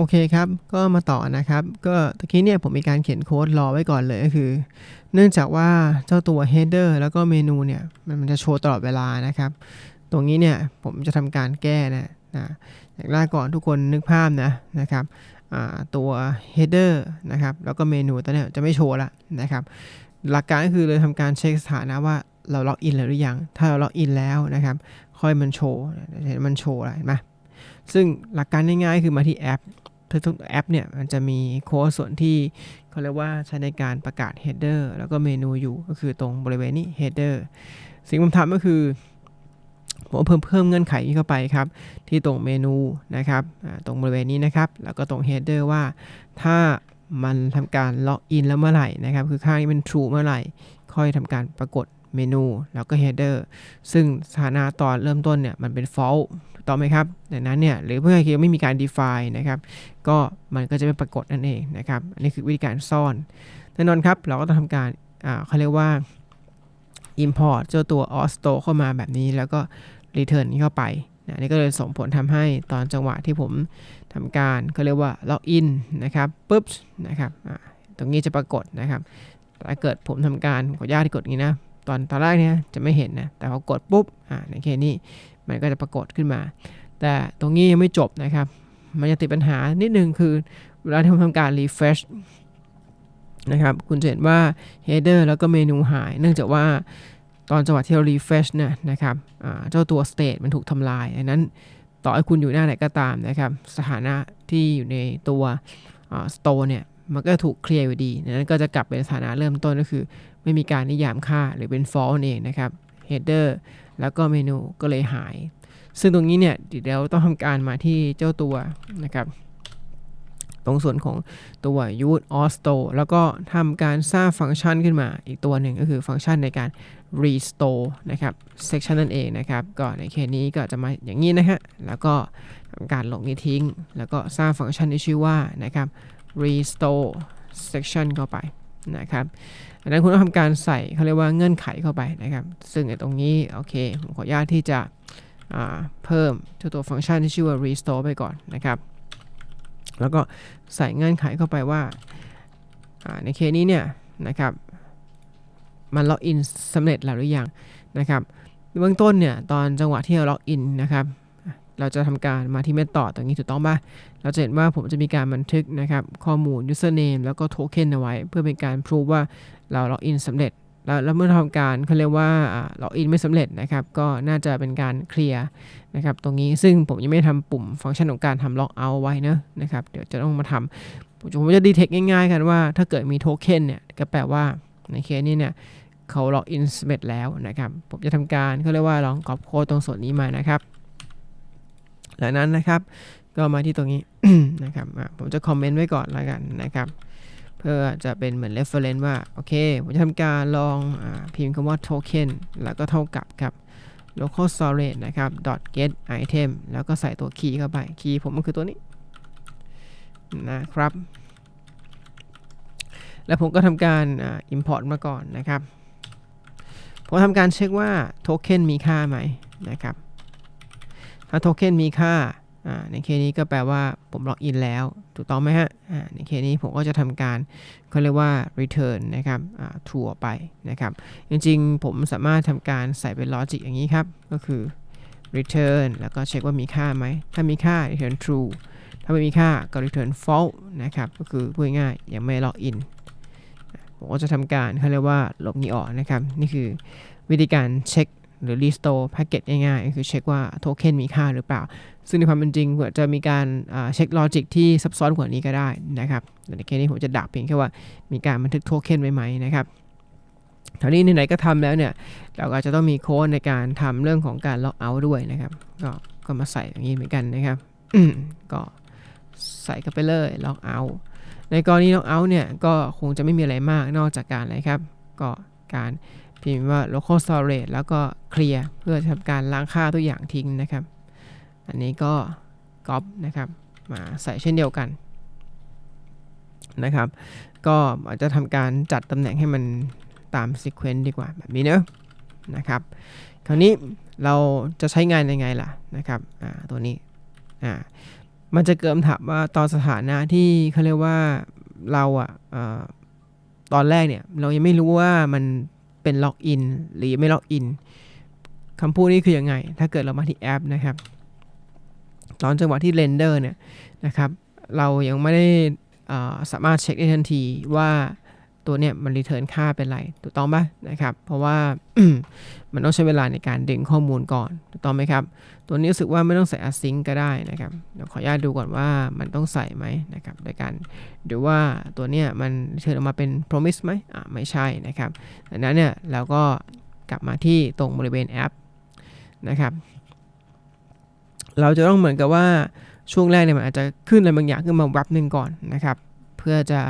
โอเคครับ ก็มาต่อนะครับ ก็ตะกี้เนี่ยผมมีการเขียนโค้ดรอไว้ก่อนเลยก็คือ เนื่องจากว่าเจ้าตัว header แล้วก็เมนูเนี่ย มันจะโชว์ตลอดเวลานะครับ ตรงนี้เนี่ยผมจะทำการแก้นะนะอย่างแรกก่อนทุกคนนึกภาพนะนะครับตัว header นะครับ แล้วก็เมนูตัวเนี้ยจะไม่โชว์ละนะครับ หลักการก็คือเลยทำการเช็คสถานะว่าเราล็อกอินแล้วหรือยัง ถ้าเราล็อกอินแล้วนะครับ ค่อยมันโชว์เห็นมันโชว์อะไรไหมซึ่งหลักการง่ายๆคือมาที่แอป ทุกแอปเนี่ยมันจะมีโค้ดส่วนที่เขาเรียกว่าใช้ในการประกาศ header แล้วก็เมนูอยู่ก็คือตรงบริเวณนี้ header สิ่งผมทำก็คือผมเพิ่มเพิ่มเงื่อนไขเข้าไปครับ ที่ตรงเมนูนะครับตรงบริเวณนี้นะครับ แล้วก็ตรง header ว่า ถ้ามันทำการล็อกอินแล้วเมื่อไหร่นะครับ คือค่านี้เป็น true เมื่อไหร่ ค่อยทำการปรากฏ เมนูแล้วก็ header ซึ่งสถานะตอนเริ่มต้นเนี่ยมันเป็น false ต่อไหมครับดังนั้นเนี่ยหรือเพื่อที่ไม่มีการ define นะครับก็มันก็จะไม่ปรากฏนั่นเองนะครับอันนี้คือวิธีการซ่อนแน่นอนครับเราก็ต้องทำการเขาเรียกว่า import เจ้าตัว auto เข้ามาแบบนี้แล้วก็ return เข้าไปนะนี่ก็เลยส่งผลทำให้ตอนจังหวะที่ผมทำการเขาเรียกว่า login นะครับปุ๊บนะครับตรงนี้จะปรากฏนะครับถ้าเกิดผมทำการขออนุญาตที่กดนี้นะ ตอนตอนแรกเนี่ยจะไม่เห็นนะแต่พอกดปุ๊บอ่าในเคนี้มันก็จะปรากฏขึ้นมา แต่ตรงนี้ยังไม่จบนะครับ มันจะติดปัญหานิดนึงคือเวลาที่ผมทำการ refresh นะครับคุณจะเห็นว่า header แล้วก็เมนูหาย เนื่องจากว่าตอนจังหวะที่เรา refresh เนี่ยนะครับเจ้าตัว state มันถูกทำลายดังนั้นต่อให้คุณอยู่หน้าไหนก็ตามนะครับ สถานะที่อยู่ในตัว store เนี่ย มันก็ถูกเคลียร์อยู่ดีดังนั้นก็จะกลับเป็นสถานะเริ่มต้นก็คือ ไม่มีการนิยามค่าหรือเป็น false เองนะครับ header แล้วก็เมนูก็เลยหาย ซึ่งตรงนี้เนี่ยเดี๋ยวต้องทำการมาที่เจ้าตัวนะครับ ตรงส่วนของตัว use or store แล้วก็ทำการสร้างฟังก์ชันขึ้นมาอีกตัวหนึ่งก็คือฟังก์ชันในการ restore นะครับ section นั่นเองนะครับ ก็ในเคสนี้ก็จะมาอย่างนี้นะฮะแล้วก็ทำการลงนี้ทิ้ง แล้วก็สร้างฟังก์ชันที่ชื่อว่านะครับ restore section เข้าไปนะครับ ดังนั้นคุณต้องทำการใส่เขาเรียกว่าเงื่อนไขเข้าไปนะครับ ซึ่งตรงนี้โอเคผมขออนุญาตที่จะเพิ่มตัวฟังก์ชันที่ชื่อว่า restore ไปก่อนนะครับ แล้วก็ใส่เงื่อนไขเข้าไปว่าในเคสนี้เนี่ยนะครับมันล็อกอินสำเร็จแล้วหรือยังนะครับเบื้องต้นเนี่ยตอนจังหวะที่เราล็อกอินนะครับเราจะทำการมาที่เมธอดตรงนี้ถูกต้องป่ะ เราจะเห็นว่าผมจะมีการบันทึกนะครับข้อมูล username แล้วก็โทเค็นเอาไว้ เพื่อเป็นการพิสูจว่า เราล็อกอินสำเร็จ แล้วเมื่อทำการเขาเรียกว่าล็อกอินไม่สำเร็จนะครับ ก็น่าจะเป็นการเคลียร์นะครับ ตรงนี้ซึ่งผมยังไม่ทำปุ่มฟังก์ชันของการทำล็อกเอาไว้นะนะครับ เดี๋ยวจะต้องมาทำผมจะดีเทคง่ายๆ กันว่าถ้าเกิดมีโทเค็นเนี่ย ก็แปลว่าในเคสนี้เนี่ยเขาล็อกอินสำเร็จแล้วนะครับ ผมจะทำการเขาเรียกว่าลองกรอบโค้ดตรงส่วนนี้มานะครับหลังนั้นนะครับ ก็มาที่ตรงนี้นะครับผมจะคอมเมนต์ไว้ก่อนแล้วกันนะครับ เพื่อจะเป็นเหมือน reference ว่า โอเค ผมจะทำการลองอพิมพ์คำว่า token แล้วก็เท่ากับครับ local storage นะครับ get item แล้วก็ใส่ตัวคีย์เข้าไปคีย์ผมก็คือตัวนี้ นะครับ แล้วผมก็ทำการ import มาก่อนนะครับ ผมทำการเช็คว่าโทเค็นมีค่าไหมนะครับ ถ้าโทเค็นมีค่า ในเคสนี้ก็แปลว่าผมล็อกอินแล้ว ถูกต้องไหมฮะในเคสนี้ผมก็จะทำการเขาเรียกว่า return นะครับทัวร์ไปนะครับ จริงๆ ผมสามารถทำการใส่เป็น logic อย่างนี้ครับ ก็คือ return แล้วก็เช็คว่ามีค่าไหม ถ้ามีค่า return true ถ้าไม่มีค่าก็ return false นะครับ ก็คือพูดง่ายๆยังไม่ล็อกอินผมก็จะทำการเขาเรียกว่าลบนี้ออกนะครับ นี่คือวิธีการเช็ค หรือ restore packet ง่ายๆ คือเช็คว่าโทเค็นมีค่าหรือเปล่า ซึ่งในความเป็นจริงเผื่อจะมีการเช็คลอจิกที่ซับซ้อนกว่านี้ก็ได้นะครับแต่ในเคสนี้ผมจะดักเพียงแค่ว่ามีการบันทึกโทเค็นไว้ไหมนะครับทีนี้ไหนๆก็ทำแล้วเนี่ย เราก็จะต้องมีโค้ดในการทำเรื่องของการล็อกเอาท์ด้วยนะครับ ก็ก็มาใส่อย่างนี้เหมือนกันนะครับ ก็ใส่เข้าไปเลยล็อกเอาท์ในกรณีล็อกเอาท์เนี่ยก็คงจะไม่มีอะไรมากนอกจากการอะไรครับ ก็การ พิมพ์ว่า local storage แล้วก็เคลียร์เพื่อทำการล้างค่าตัวอย่างทิ้งนะครับ อันนี้ก็ก๊อปนะครับมาใส่เช่นเดียวกันนะครับ ก็อาจจะทำการจัดตำแหน่งให้มันตามซีเควนต์ดีกว่าแบบนี้เนอะนะครับ คราวนี้เราจะใช้งานยังไงล่ะนะครับอ่าตัวนี้อ่ามันจะเกิดคำถามว่าตอนสถานะที่เขาเรียกว่าเราอะอะตอนแรกเนี่ยเรายังไม่รู้ว่ามัน เป็นล็อกอินหรือไม่ล็อกอินคำพูดนี้คืออยังไง ถ้าเกิดเรามาที่แอปนะครับ ตอนจังหวะที่เรนเดอร์เนี่ยนะครับ เรายังไม่ได้สามารถเช็คได้ทันทีว่า ตัวเนี่ยมันรีเทิร์นค่าเป็นไรถูกต้องปะนะครับ เพราะว่ามันต้องใช้เวลาในการดึงข้อมูลก่อนถูกต้องไหมครับ ตัวนี้รู้สึกว่าไม่ต้องใส่ async ก็ได้นะครับเดี๋ยวขออนุญาตดูก่อนว่ามันต้องใส่ไหมนะครับโดยการดูว่าตัวเนี้ยมันเชิญออกมาเป็น promise ไหมอ่าไม่ใช่นะครับดังนั้นเนี่ยเราก็กลับมาที่ตรงบริเวณแอปนะครับ เราจะต้องเหมือนกับว่าช่วงแรกเนี่ยมันอาจจะขึ้นอะไรบางอย่างขึ้นมาวับหนึ่งก่อนนะครับ เพื่อจะ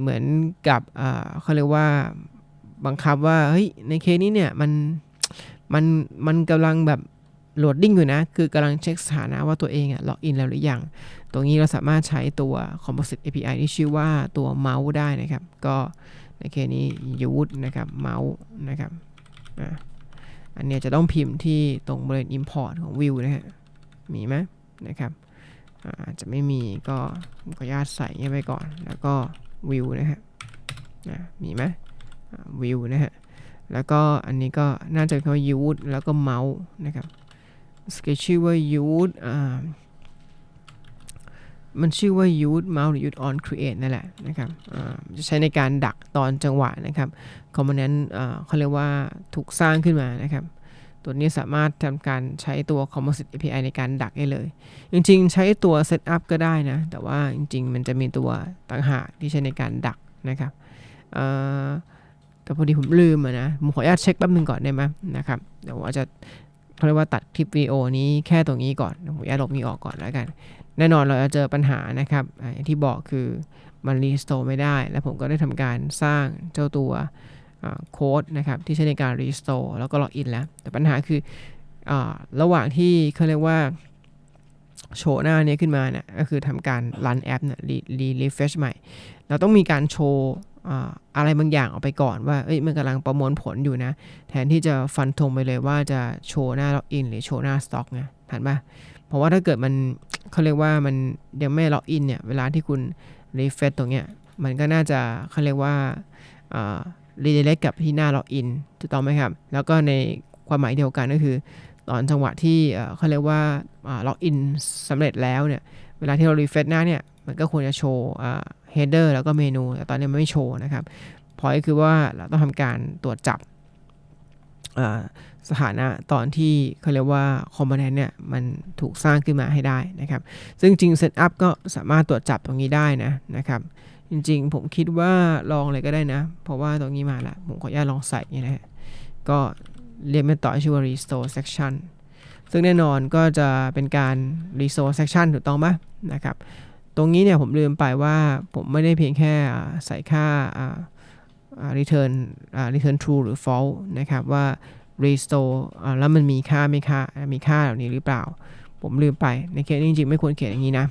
เหมือนกับเขาเรียกว่าบังคับว่าเฮ้ยในเคสนี้เนี่ยมันมันมันกำลังแบบโหลดดิ้งอยู่นะ คือกำลังเช็คสถานะว่าตัวเองอะล็อกอินแล้วหรือยัง ตรงนี้เราสามารถใช้ตัว Composite API ที่ชื่อว่าตัวเมาส์ได้นะครับ ก็ในเคสนี้ use นะครับเมาส์นะครับอันนี้จะต้องพิมพ์ที่ตรงบริเวณ import ของ view นะฮะ มีไหมนะครับอาจจะไม่มีก็ขออนุญาตใส่ไปก่อนแล้วก็ วิวนะฮะมีไหมวิวนะฮะ แล้วก็อันนี้ก็น่าจะเป็นคำว่า use แล้วก็เมาส์นะครับสเกชื่อว่า use มันชื่อว่า use mouse หรือ use on create นั่นแหละนะครับจะใช้ในการดักตอนจังหวะนะครับ component เขาเรียกว่าถูกสร้างขึ้นมานะครับ ตัวนี้สามารถทำการใช้ตัว Composite API ในการดักได้เลย จริงๆ ใช้ตัว Setup ก็ได้นะ แต่ว่าจริงๆ มันจะมีตัวต่างหากที่ใช้ในการดักนะครับแต่พอดีผมลืมนะ ผมขออนุญาตเช็คแป๊บนึงก่อนได้ไหมนะครับ เดี๋ยวว่าจะเขาเรียกว่าตัดคลิปวิดีโอนี้แค่ตรงนี้ก่อน ผมอนุญาตลบนี้ออกก่อนแล้วกัน แน่นอนเราจะเจอปัญหานะครับที่บอกคือมันรีสโตร์ไม่ได้ แล้วผมก็ได้ทำการสร้างเจ้าตัว โค้ดนะครับที่ใช้ในการ restore แล้วก็ล็อกอินแล้ว แต่ปัญหาคืออระหว่างที่เขาเรียกว่าโชว์หน้านี้ขึ้นมาเนี่ยก็คือทำการรันแอปเนี่ยรีรีเฟชใหม่ เราต้องมีการโชว์อะไรบางอย่างออกไปก่อนว่าเอ้ยมันกำลังประมวลผลอยู่นะ แทนที่จะฟันธงไปเลยว่าจะโชว์หน้าล็อกอินหรือโชว์หน้าสต็อกไงทันปะเพราะว่าถ้าเกิดมันเขาเรียกว่ามันยังไม่ล็อกอินเนี่ยเวลาที่คุณรีเฟชตรงเนี้ยมันก็น่าจะเขาเรียกว่า รีเดเล็กกับที่หน้าล็อกอินถูกต้องไหมครับ แล้วก็ในความหมายเดียวกันก็คือ ตอนจังหวะที่เขาเรียกว่าล็อกอินสำเร็จแล้วเนี่ย เวลาที่เรารีเฟรชหน้าเนี่ย มันก็ควรจะโชว์เฮดเดอร์แล้วก็เมนู แต่ตอนนี้มันไม่โชว์นะครับพอยคือว่าเราต้องทำการตรวจจับสถานะตอนที่เขาเรียกว่าคอมโพเนนต์เนี่ยมันถูกสร้างขึ้นมาให้ได้นะครับ ซึ่งจริงเซตอัพก็สามารถตรวจจับตรงนี้ได้นะนะครับ จริงๆ ผมคิดว่าลองเลยก็ได้นะ เพราะว่าตรงนี้มาละผมขออนุญาตลองใส่นี่นะฮะ ก็เรียกเป็นต่อชื่อว่า restore section ซึ่งแน่นอนก็จะเป็นการ restore section ถูกต้องไหมนะครับ ตรงนี้เนี่ยผมลืมไปว่าผมไม่ได้เพียงแค่ใส่ค่า return return true หรือ false นะครับว่า restore แล้วมันมีค่าไม่ค่ามีค่าเหล่านี้หรือเปล่า ผมลืมไป ในเคสนี้จริงๆ ไม่ควรเขียนอย่างนี้นะ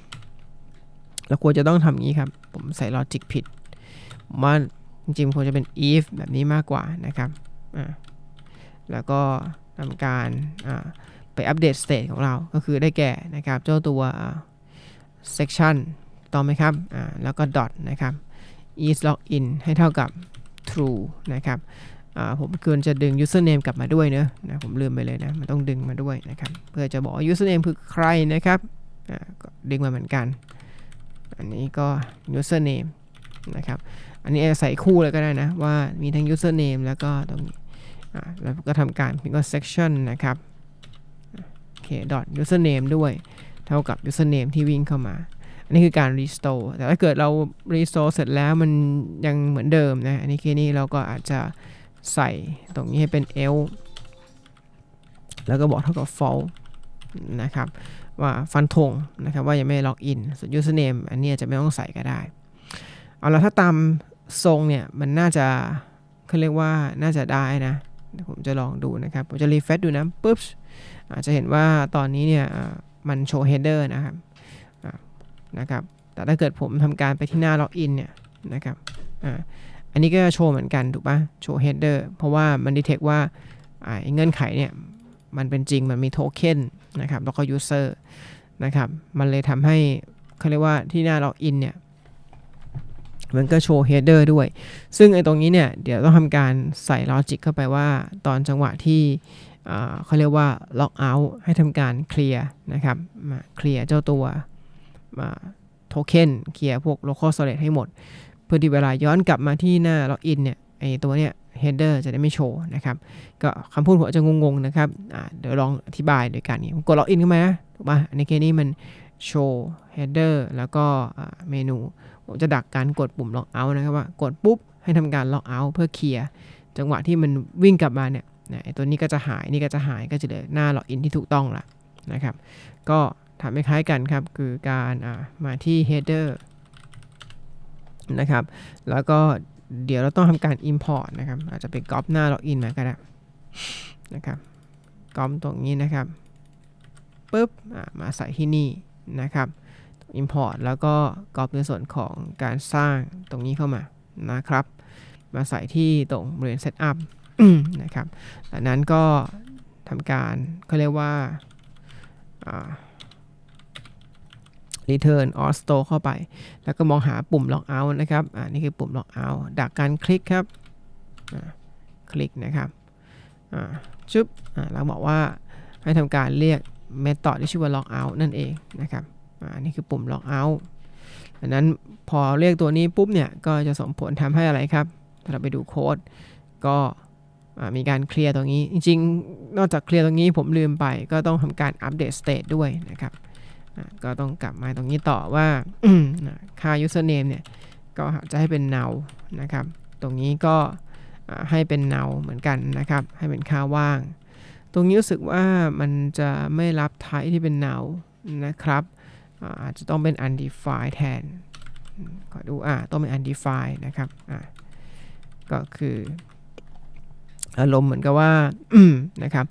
เราควรจะต้องทำอย่างนี้ครับ ผมใส่ลอจิกผิดว่าจริงๆควรจะเป็น if แบบนี้มากกว่านะครับอ่าแล้วก็ทำการอ่าไปอัปเดต state ของเราก็คือได้แก่นะครับ เจ้าตัว section ต่อไหมครับอ่าแล้วก็ dot นะครับ is login ให้เท่ากับ true นะครับผมควรจะดึง username กลับมาด้วยเนะนะผมลืมไปเลยนะ มันต้องดึงมาด้วยนะครับ เพื่อจะบอก username คือใครนะครับก็ดึงมาเหมือนกัน อันนี้ก็ username นะครับ อันนี้ใส่คู่เลยก็ได้นะ ว่ามีทั้ง username แล้วก็ตรงนี้แล้วก็ทำการพิมพ์ว่า section นะครับโอเค dot username ด้วย เท่ากับ username ที่วิ่งเข้ามา อันนี้คือการ restore แต่ถ้าเกิดเรา restore เสร็จแล้วมันยังเหมือนเดิมนะ อันนี้แค่นี้เราก็อาจจะใส่ตรงนี้ให้เป็น else แล้วก็บอกเท่ากับ false นะครับ ว่าฟันธงนะครับว่ายังไม่ล็อกอินส่วน username อันนี้จะไม่ต้องใส่ก็ได้ เอาละถ้าตามทรงเนี่ยมันน่าจะเขาเรียกว่าน่าจะได้นะผมจะลองดูนะครับ ผมจะรีเฟซดูนะปุ๊บอาจจะเห็นว่าตอนนี้เนี่ยมันโชว์ header นะครับนะครับแต่ถ้าเกิดผมทำการไปที่หน้าล็อกอินเนี่ยนะครับอันนี้ก็โชว์เหมือนกันถูกปะโชว์ header เพราะว่ามันดีเทคว่าเงื่อนไขเนี่ยมันเป็นจริงมันมีโทเค็น นะครับแล้วก็ user นะครับมันเลยทำให้เขาเรียกว่าที่หน้าล็อกอินเนี่ยมันก็โชว์ header ด้วย ซึ่งไอ้ตรงนี้เนี่ย เดี๋ยวต้องทำการใส่ลอจิกเข้าไปว่าตอนจังหวะที่เขาเรียกว่า lock out ให้ทำการเคลียร์นะครับมาเคลียร์เจ้าตัวโทเค็นเคลียร์พวก local storage ให้หมด เพื่อที่เวลาย้อนกลับมาที่หน้า login เนี่ย ไอ้ตัวเนี้ย header จะได้ไม่โชว์นะครับ ก็คำพูดผมจะงงๆนะครับเดี๋ยวลองอธิบายโดยการนี้กด login เข้ามาถูกป่ะในเคสนี้มันโชว์ header แล้วก็เมนูผมจะดักการกดปุ่ม lock out นะครับว่ากดปุ๊บให้ทำการ lock out เพื่อเคลียร์จังหวะที่มันวิ่งกลับมาเนี่ยตัวนี้ก็จะหายนี่ก็จะหายก็จะเหลือหน้า login ที่ถูกต้องละนะครับ ก็ทำคล้ายกันครับ คือการมาที่ header นะครับ แล้วก็ เดี๋ยวเราต้องทำการ import นะครับ อาจจะเป็นก๊อปหน้า login มาก็ได้นะครับก๊อปตรงนี้นะครับปุ๊บมาใส่ที่นี่นะครับ import แล้วก็ก๊อปในส่วนของการสร้างตรงนี้เข้ามานะครับ มาใส่ที่ตรงบริเวณ setup นะครับจากนั้นก็ทำการเขาเรียกว่า return or store เข้าไป แล้วก็มองหาปุ่ม log out นะครับอ่านี่คือปุ่ม log out ดักการคลิกครับคลิกนะครับอ่าชุบอ่าเราบอกว่าให้ทำการเรียก method ที่ชื่อว่า log out นั่นเองนะครับอ่านี่คือปุ่ม log out ดังนั้นพอเรียกตัวนี้ปุ๊บเนี่ยก็จะส่งผลทำให้อะไรครับ ถ้าเราไปดูโค้ดก็มีการเคลียร์ตรงนี้ จริงๆ นอกจากเคลียร์ตรงนี้ผมลืมไป ก็ต้องทำการอัปเดตสเตตด้วยนะครับ ก็ต้องกลับมาตรงนี้ต่อว่าค่า username เนี่ย ก็จะให้เป็น null นะครับ ตรงนี้ก็ให้เป็น null เหมือนกันนะครับ ให้เป็นค่าว่าง ตรงนี้รู้สึกว่ามันจะไม่รับ type ที่เป็น null นะครับอาจจะต้องเป็น undefined แทนขอดูอ่าต้องเป็น undefined นะครับอ่าก็คืออารมณ์เหมือนกับว่านะครับ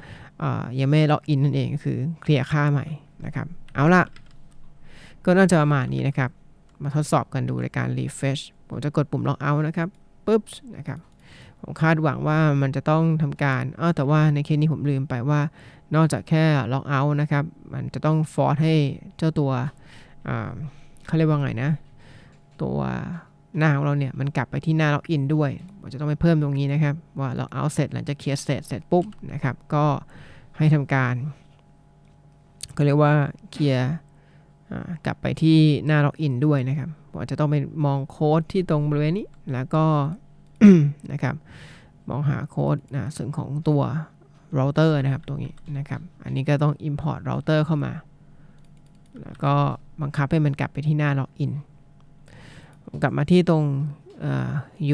ยังไม่ล็อกอินนั่นเองคือเคลียร์ค่าใหม่ นะครับ เอาละก็น่าจะประมาณนี้นะครับ มาทดสอบกันดูในการ refresh ผมจะกดปุ่ม log out นะครับปุ๊บนะครับ ผมคาดหวังว่ามันจะต้องทำการอ้อแต่ว่าในเคสนี้ผมลืมไปว่า นอกจากแค่ log out นะครับ มันจะต้อง force ให้เจ้าตัวเขาเรียกว่าไงนะ ตัวหน้าของเราเนี่ยมันกลับไปที่หน้า login ด้วยผมจะต้องไปเพิ่มตรงนี้นะครับ ว่า log out เสร็จหลังจากเคลียร์เสร็จเสร็จปุ๊บนะครับ ก็ให้ทำการ ก็เรียกว่าเคลียร์กลับไปที่หน้า login ด้วยนะครับผมจะต้องไปมองโค้ดที่ตรงบริเวณนี้แล้วก็นะครับมองหาโค้ดนะส่วนของตัวเราเตอร์นะครับตรงนี้นะครับ อันนี้ก็ต้อง import router เข้ามา แล้วก็บังคับให้มันกลับไปที่หน้า login กลับมาที่ตรง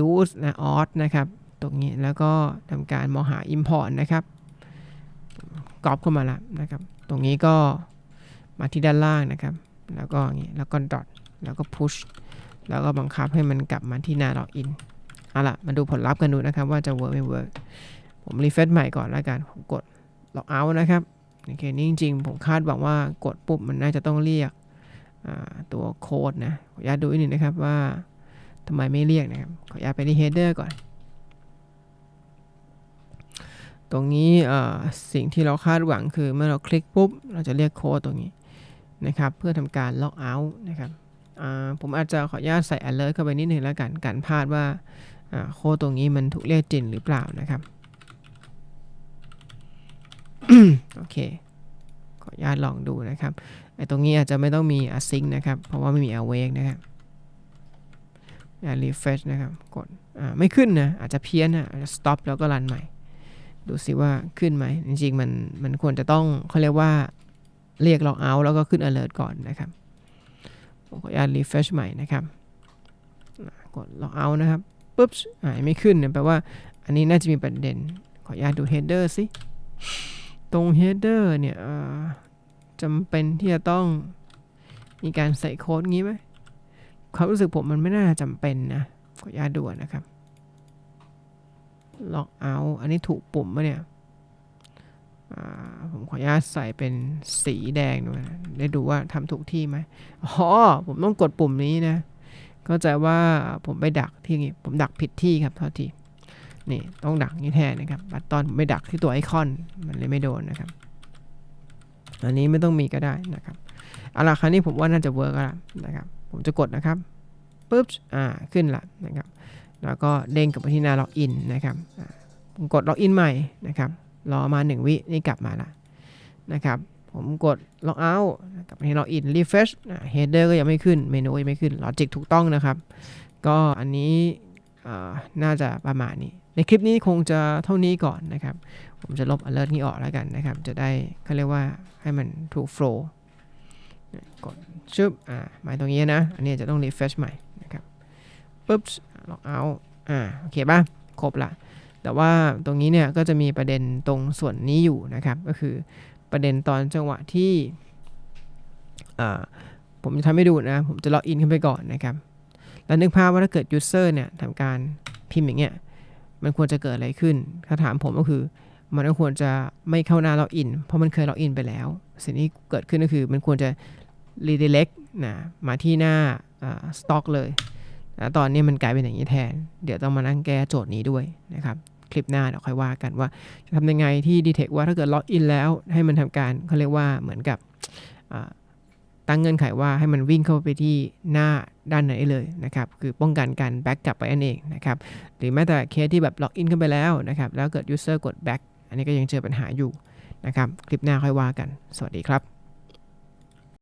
use นะ auth นะครับ ตรงนี้แล้วก็ทำการมองหา import นะครับกรอบเข้ามาแล้วนะครับ ตรงนี้ก็มาที่ด้านล่างนะครับ แล้วก็อย่างนี้แล้วก็ dot แล้วก็ push แล้วก็บังคับให้มันกลับมาที่หน้า login เอาล่ะ มาดูผลลัพธ์กันดูนะครับว่าจะ work ไม่ work ผมรีเฟซใหม่ก่อนแล้วกันผมกด log out นะครับโอเคนี่จริงๆ ผมคาดหวังว่ากดปุ๊บมันน่าจะต้องเรียกตัวโค้ดนะ ขออนุญาตดูอีกหนึ่งนะครับว่าทำไมไม่เรียกนะครับ ขออนุญาตไปที่ header ก่อน ตรงนี้สิ่งที่เราคาดหวังคือเมื่อเราคลิกปุ๊บ เราจะเรียกโค้ดตรงนี้นะครับ เพื่อทำการ log out นะครับผมอาจจะขออนุญาตใส่ alert เข้าไปนิดหนึ่งแล้วกัน การพลาดว่าโค้ดตรงนี้มันถูกเรียกจริงหรือเปล่านะครับ โอเค ขออนุญาตลองดูนะครับ ไอ้ตรงนี้อาจจะไม่ต้องมี async นะครับ เพราะว่าไม่มี awake นะครับ refresh นะครับ กดไม่ขึ้นนะ อาจจะเพี้ยนนะอาจจะ stop แล้วก็รันใหม่ ดูสิว่าขึ้นไหม จริงๆ มันมันควรจะต้องเขาเรียกว่าเรียก log out แล้วก็ขึ้น alert ก่อนนะครับผมขออนุญาต refresh ใหม่นะครับ กด log out นะครับปุ๊บอ่าไม่ขึ้นเนี่ยแปลว่าอันนี้น่าจะมีประเด็น ขออนุญาตดู header สิ ตรง header เนี่ยจำเป็นที่จะต้องมีการใส่โค้ดงี้ไหมความรู้สึกผมมันไม่น่าจำเป็นนะ ขออนุญาตดูนะครับ log out อันนี้ถูกปุ่มปะเนี่ยผมขออนุญาตใส่เป็นสีแดงด้วยนะได้ดูว่าทำถูกที่ไหมอ๋อผมต้องกดปุ่มนี้นะเข้าใจว่าผมไปดักที่นี่ผมดักผิดที่ครับเท่าที่นี่ต้องดักนี่แทนนะครับบัตตอนผมไปดักที่ตัวไอคอนมันเลยไม่โดนนะครับ อันนี้ไม่ต้องมีก็ได้นะครับเอาละคราวนี้ผมว่าน่าจะเวิร์กแล้วนะครับ ผมจะกดนะครับปุ๊บอ่าขึ้นละนะครับ แล้วก็เด้งกลับไปที่หน้าล็อกอินนะครับผมกดล็อกอินใหม่นะครับรอมา 1 วินี่กลับมาละนะครับผมกดล็อกเอาท์กลับไปที่ล็อกอินรีเฟรชเฮดเดอร์ก็ยังไม่ขึ้นเมนูยังไม่ขึ้นลอจิกถูกต้องนะครับ ก็อันนี้น่าจะประมาณนี้ ในคลิปนี้คงจะเท่านี้ก่อนนะครับ ผมจะลบ alert นี้ออกแล้วกันนะครับ จะได้เขาเรียกว่าให้มันถูก flow กดชึบอ่าหมายตรงนี้นะ อันนี้จะต้อง refresh ใหม่นะครับปุ๊บ log out อ่าโอเคป่ะครบละแต่ว่าตรงนี้เนี่ยก็จะมีประเด็นตรงส่วนนี้อยู่นะครับ ก็คือประเด็นตอนจังหวะที่อ่าผมจะทำให้ดูนะ ผมจะล็อกอินขึ้นไปก่อนนะครับ แล้วนึกภาพว่าถ้าเกิด user เนี่ยทำการพิมพ์อย่างเงี้ย มันควรจะเกิดอะไรขึ้น ถ้าถามผมก็คือ มันก็ควรจะไม่เข้าหน้าล็อกอิน เพราะมันเคยล็อกอินไปแล้ว สิ่งที่เกิดขึ้นก็คือมันควรจะ redirect นะ มาที่หน้าสต็อกเลย นะตอนนี้มันกลายเป็นอย่างนี้แทน เดี๋ยวต้องมานั่งแก้โจทย์นี้ด้วยนะครับคลิปหน้าเดี๋ยวค่อยว่ากันว่าจะทำยังไงที่ detect ว่าถ้าเกิดล็อกอินแล้วให้มันทำการเขาเรียกว่าเหมือนกับตั้งเงื่อนไขว่าให้มันวิ่งเข้าไปที่หน้าด้านไหนเลยนะครับคือป้องกันการแบ็กกลับไปนั่นเองนะครับหรือแม้แต่เคสที่แบบล็อกอินขึ้นไปแล้วนะครับแล้วเกิด user กด back อันนี้ก็ยังเจอปัญหาอยู่นะครับคลิปหน้าค่อยว่ากัน สวัสดีครับ